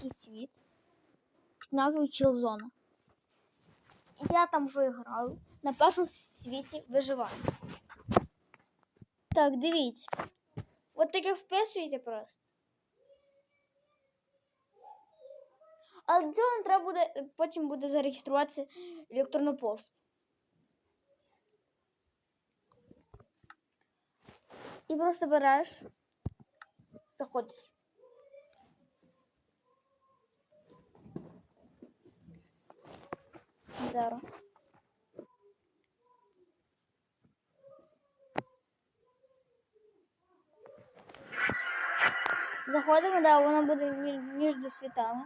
такий світ під назвою. І я там виграю на першому світі виживання. Так, дивіться. От таке вписуєте просто. Але для цього треба буде потім буде зареєструватися електронну пошту. І просто береш, заходиш. Зараз. Заходимо, да, воно буде між, світами.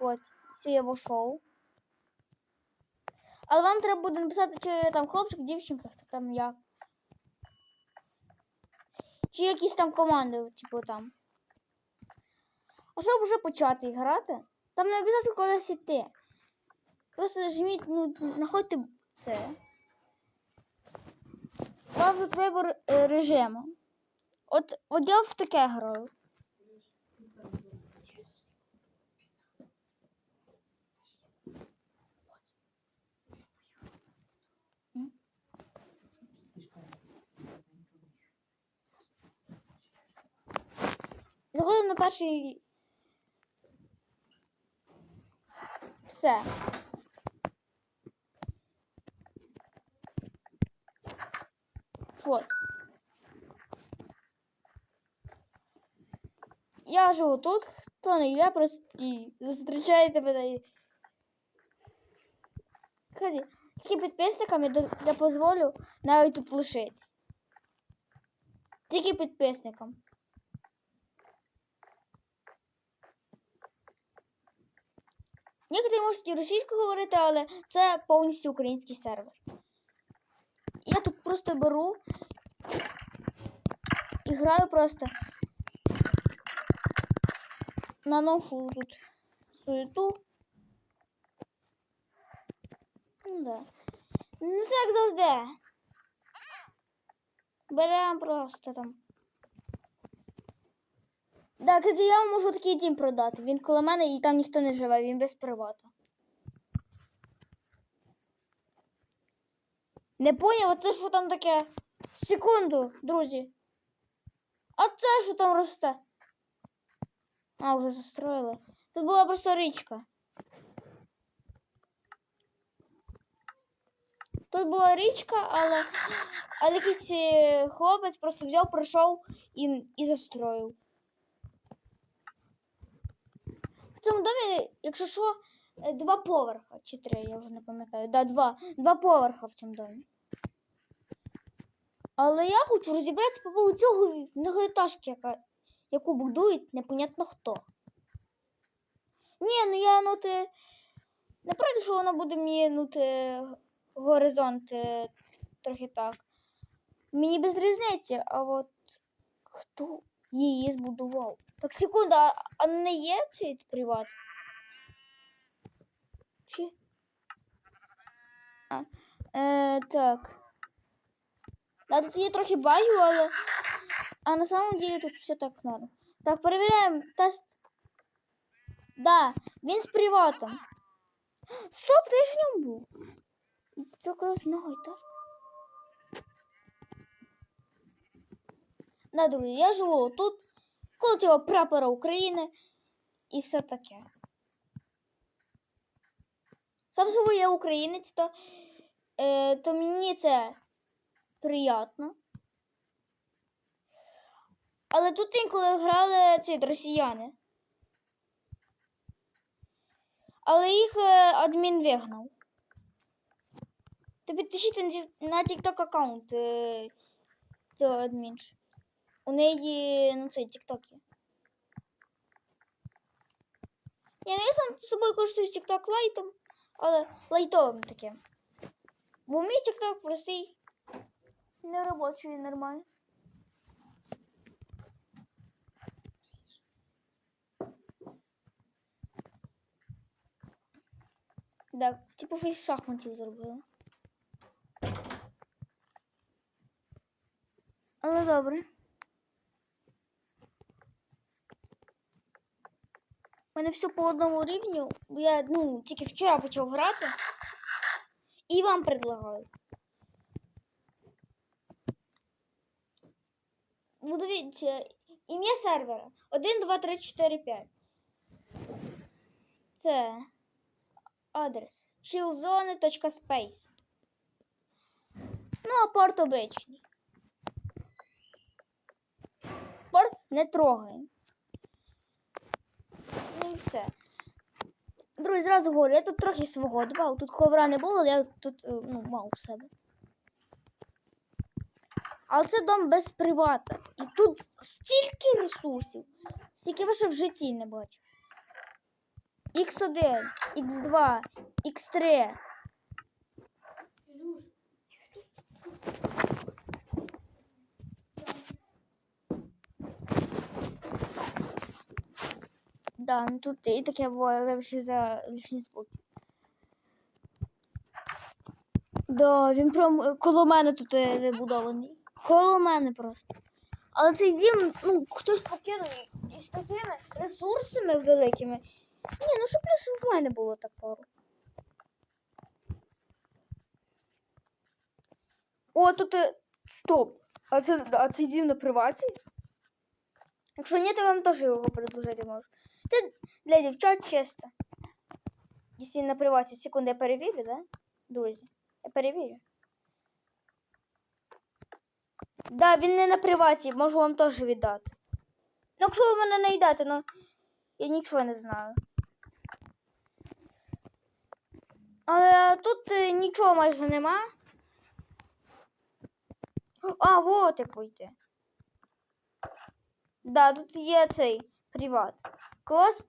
От, це я вошов. Але вам треба буде написати, чи там хлопчик, дівчинка, хто там як. Чи якісь там команди, типу там. А щоб вже почати грати, там не обов'язково кудись йти. Просто нажміть, ну, знаходьте це. У вас е, режиму. От, от я в таке граю. Заходимо на перший. Все. Вот. Я живу тут, хто не я простій. Зустрічаєте мене. Кстати, тільки підписникам я, я дозволю навіть тут лишитись. Тільки підписникам. Некоторі можуть і російською говорити, але це повністю український сервер. Просто беру і граю просто наношу тут суету. Ну да. Ну все як завжди. Беремо просто там. Так, кстати, я можу такий дім продати. Він коло мене і там ніхто не живе, він без привату. Не поняв, а це що там таке? Секунду, друзі. А це що там росте? А, вже застроїли. Тут була просто річка. Тут була річка, але, але якийсь е, хлопець просто взяв, пройшов і, і застроїв. В цьому домі, якщо що, два поверха чи три, я вже не пам'ятаю. Да, два. Два поверха в цьому домі. Але я хочу розібратися по поводу цього многоетажки, яка, яку будують непонятно хто. Ні, ну я ну ти. Не проти, що вона буде мені ну ти горизонт е, трохи так. Мені без різниці, а от хто її збудував? Так, секунду, а, а не є цей приват? Чи? А, е, так. Да, тут є трохи багів, але. А на самом деле тут все так норм. Так, перевіряємо тест. Да, він з приватом. Стоп, ти ж в ньому був. Це казав многоэтаж. Да, друзі, я живу тут, коло цього прапора України і все таке. Сам собою я українець, то, е, то мені це приємно. Але тут інколи грали ці росіяни. Але їх е, адмін вигнав. То підпишіться на TikTok аккаунт е, цього адмінш. У неї ну це TikTok. Я не сам собою користуюсь TikTok лайтом, але лайтовим таким. Бо мій TikTok простий. Не робочий нормально. Так, типу щось шахматів зробила. Але добре. Мене все по одному рівню. бо Я ну, тільки вчора почав грати. І вам предлагаю. Ну, дивіться, ім'я сервера 1, 2, 3, 4, 5. Це адрес chillzone.space. Ну, а порт обичний. Порт не трогаємо. І все. Друзі, зразу говорю, я тут трохи свого додав. Тут ковра не було, але я тут е, ну, мав у себе. Але це дом без привата. І тут стільки ресурсів, стільки ви ще в житті не бачу. Х1, Х2, Х3. Да, ну тут і таке вибачте за лишні звуки. Да, він прям е, коло мене тут е, вибудований. Коло мене просто. Але цей дім, ну, хтось покинув із такими ресурсами великими. Ні, ну щоб плюс в мене було так пару. О, тут. е, Стоп. А це, а цей дім на приваті? Якщо ні, то я вам теж його предложити можу. Це для дівчат чисто. Якщо на приваті секунду я перевірю, да? Друзі. Я перевірю. Да, він не на приваті, можу вам теж віддати. Ну, якщо ви мене не йдете, ну я нічого не знаю. Але тут е, нічого майже нема. А, вот як вийти. Да, тут є цей приват. Клас.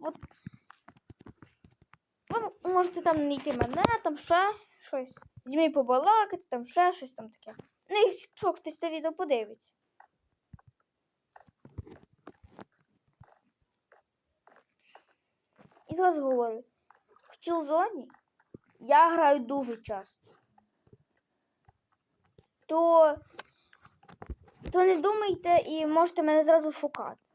Ви можете там знайти мене, там ще щось. Зі побалакати, там ще щось там таке. Ну, якщо хтось це відео подивиться. І зразу говорю, в чілзоні я граю дуже часто. То, то не думайте і можете мене зразу шукати.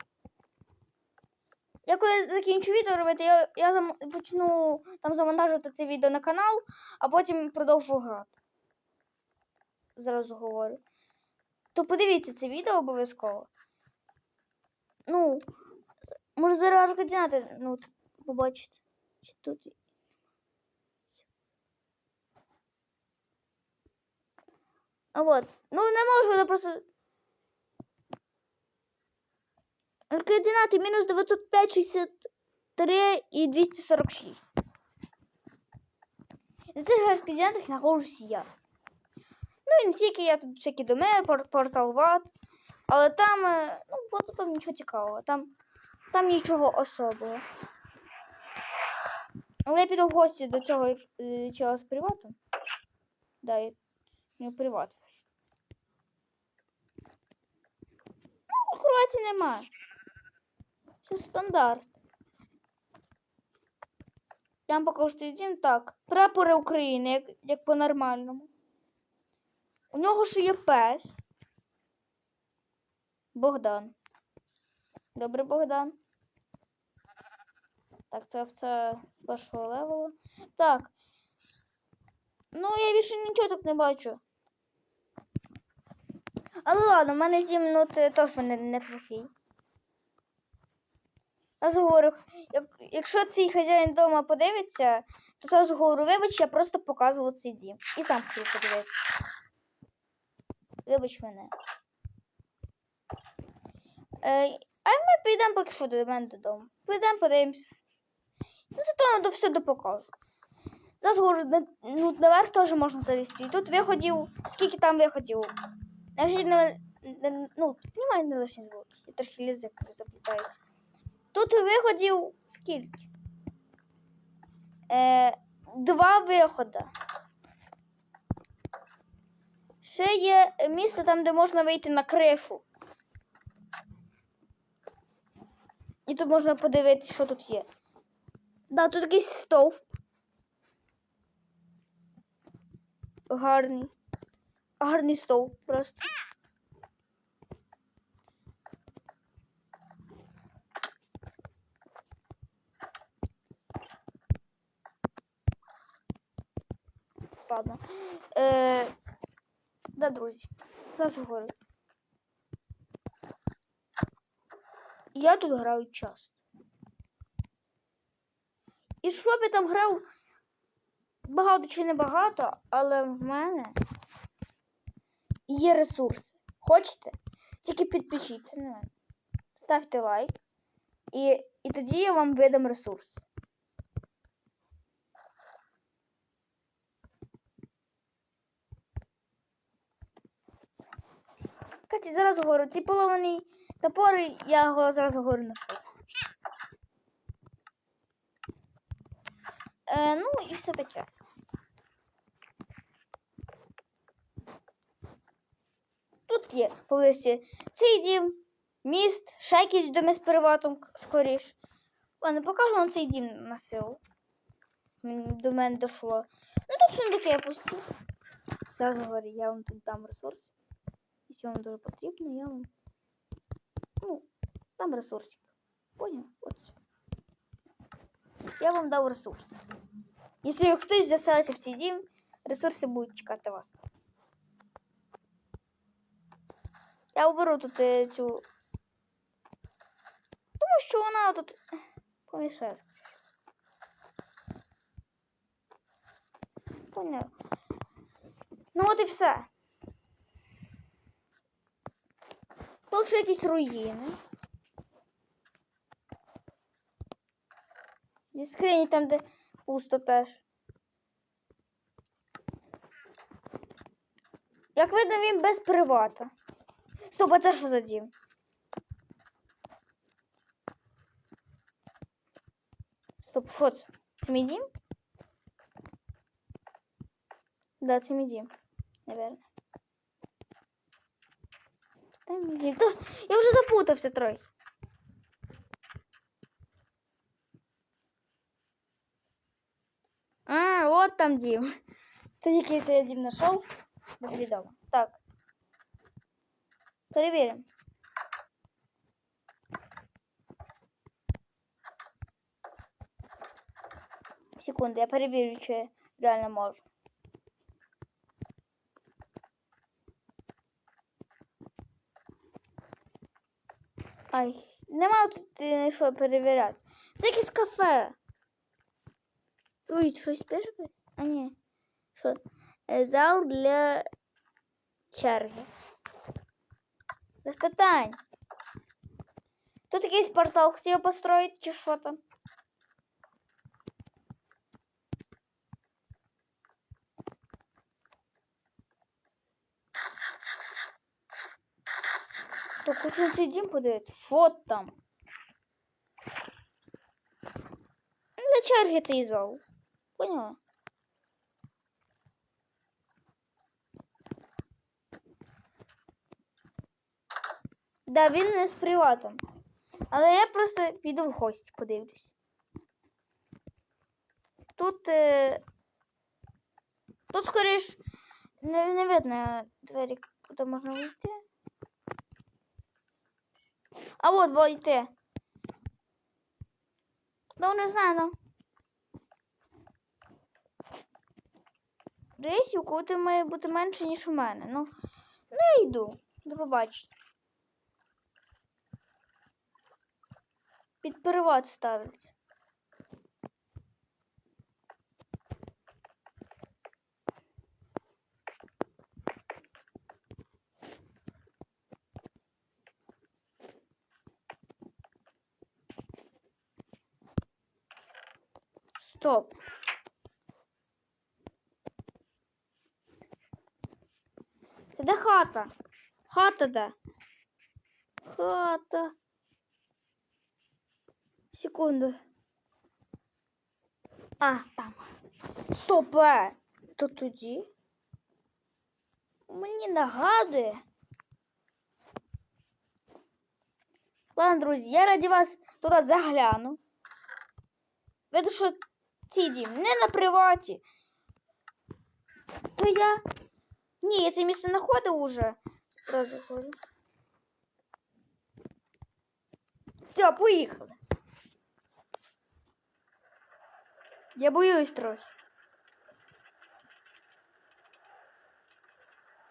Я коли закінчу відео робити, я, я зам... почну там завантажувати це відео на канал, а потім продовжу грати. Зразу говорю. То подивіться це відео обов'язково. Ну, може зараз координати, ну, побачите. Чи тут. А вот. Ну, не можу, я просто. Координати мінус 905, 63 і 246. На цих координатах знаходжусь я. Ну і не тільки я тут всякі пор- портал ват. Але там, е, ну, от там нічого цікавого, там, там нічого особого. Але я піду в гості до цього е, чого з приватом. Да, я не приват. Ну, в Хорватії нема. Це стандарт. Там покажу дім так. Прапори України, як, як по-нормальному. У нього ще є пес. Богдан. Добре, Богдан. Так, це овця з першого левелу. Так. Ну, я більше нічого тут не бачу. Але ладно, в мене дім ну, те- теж не, неплохий. Я говорю, як, якщо цей хазяїн вдома подивиться, то зразу говорю, вибач, я просто показував цей дім. І сам хотів подивитися. Вибач мене. Е, а ми підемо поки що до мене додому. Підемо, подивимося. Ну, зато до все допокажу. Зараз говорю, ну, наверх теж можна залізти. І тут виходів, скільки там виходів. Навіть не, не, ну, немає не лишні звуки. Я трохи язик заплітається. Тут виходів скільки? Е, два виходи. Ще є місце там, де можна вийти на кришу. І тут можна подивитися, що тут є. Да, тут якийсь стовп. Гарний. Гарний стовп просто. Ладно. Е, да. Зараз говорю. Я тут граю часто. І щоб я там грав багато чи не багато, але в мене є ресурси. Хочете? Тільки підпишіться на мене. Ставте лайк. І, і тоді я вам видам ресурс. Каті, зараз говорю, ці поломані топори, я його зараз на Е, ну і все таке. Тут є поблизості цей дім, міст, ще якісь доми з переватом скоріш. Ладно, покажу вам цей дім на силу. До мене дійшло. Ну тут сундуки я пустив. Зараз говорю, я вам тут дам ресурс. Якщо вам дуже потрібно, я вам. Ну, дам ресурсик. Понял? От. всё. Я вам дав ресурс. Якщо хтось заселиться в цей дім, ресурси будуть чекати вас. Я оберу тут е, цю. Тому що вона тут е, помішає. Поняв. Ну от і все. Тут ще якісь руїни. Зі скрині там, де пусто теж. Як видно, він без привата. Стоп, а це що за дім? Стоп, що це? Це мій дім? Да, це мій дім. Наверное. Та мій дім. Та, я вже запутався трохи. А, от там дім. Та який це я дім знайшов? Безвідомо. Так. Перевіримо. Секунду, я перевірю, чи я реально можу. Ай, нема тут е, що перевіряти. Це якесь кафе. Ой, щось пише? А ні. Що? Е, Зал для черги. Без питань. Тут якийсь портал хотів построїти, чи що там? Так хочу цей дім подивитися. Що там? Ну, Для черги цей зал. Поняла? Да, він не з приватом. Але я просто піду в гості, подивлюсь. Тут. Е... Тут скоріш не, не видно двері, куди можна вийти. А от войти. Ну, не знаю, ну. Рейсів у кого має бути менше, ніж у мене. Ну, не йду. До побачення. Під перевод ставиться. Стоп. Де хата? Хата де? Хата. Секунду. А, там. Стоп! е. То тоді. Мені нагадує. Ладно, друзі, я раді вас туди загляну. Видно, що цей дім не на приваті. То я. Ні, я це місце знаходив уже. Сразу говорю. Все, поїхали. Я боюсь трохи.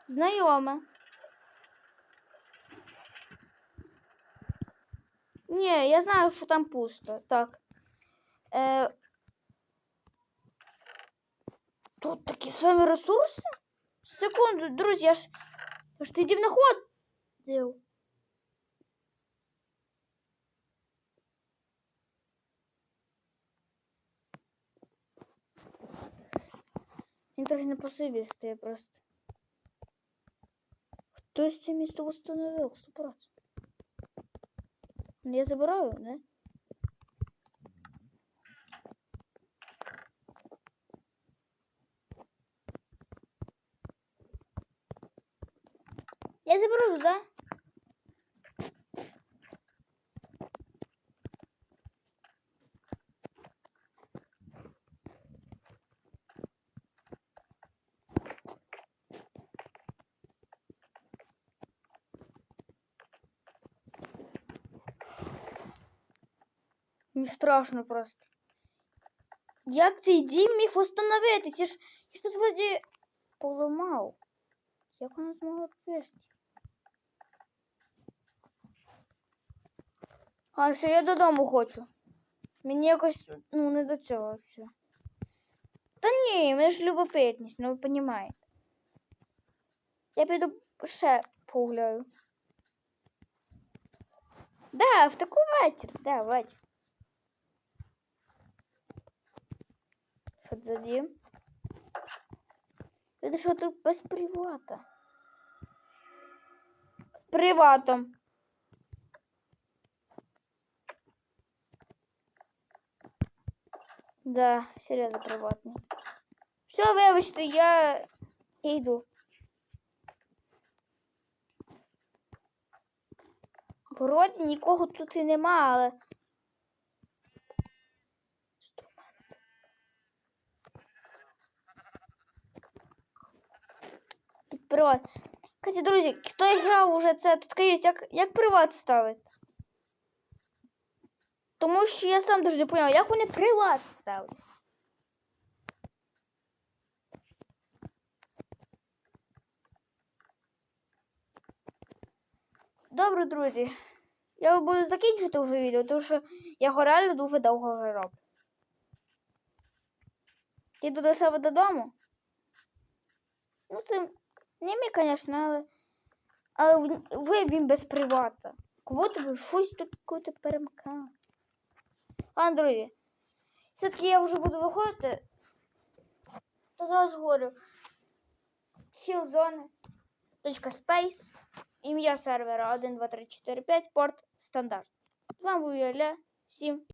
Знайоме. Ні, я знаю, що там пусто. Так. Е... Тут такі самі ресурси? Секунду, друзі, я ж. Я ж тоді знаходив. Він трохи не по собі стає просто. Хтось це місто установив, 100%. Ну, Я забираю, не? Я заберу, да? Мені страшно просто. Як цей дім міг встановитись? Я ж, я ж тут вроді поламав. Як вона змогла вижити? А все, я додому хочу. Мені якось ну, не до цього все. Та ні, мене ж любопитність, ну ви розумієте. Я піду ще погуляю. Да, в таку вечір, да, вечір. Що це дім? Это що тут без привата? З приватом. Да, серйозно приватний. Все, вибачте, я йду. Вроді нікого тут і нема, але. Інструмент. Тут приват. Кстати, друзі, хто грав уже це, тут скажіть, як, як приват ставить? Тому що я сам дуже не поняв, як вони приват ставлять. Добре, друзі. Я буду закінчувати вже відео, тому що я його реально дуже довго вже роблю. Йду до себе додому. Ну, це не мій, звісно, але. Але в- вже він без привата. Кого тебе щось таке перемкав. Ладно, друзі. Все-таки я вже буду виходити. То зразу говорю. Killzone.space Ім'я сервера 1, 2, 3, 4, 5, порт стандарт. З вами був Всім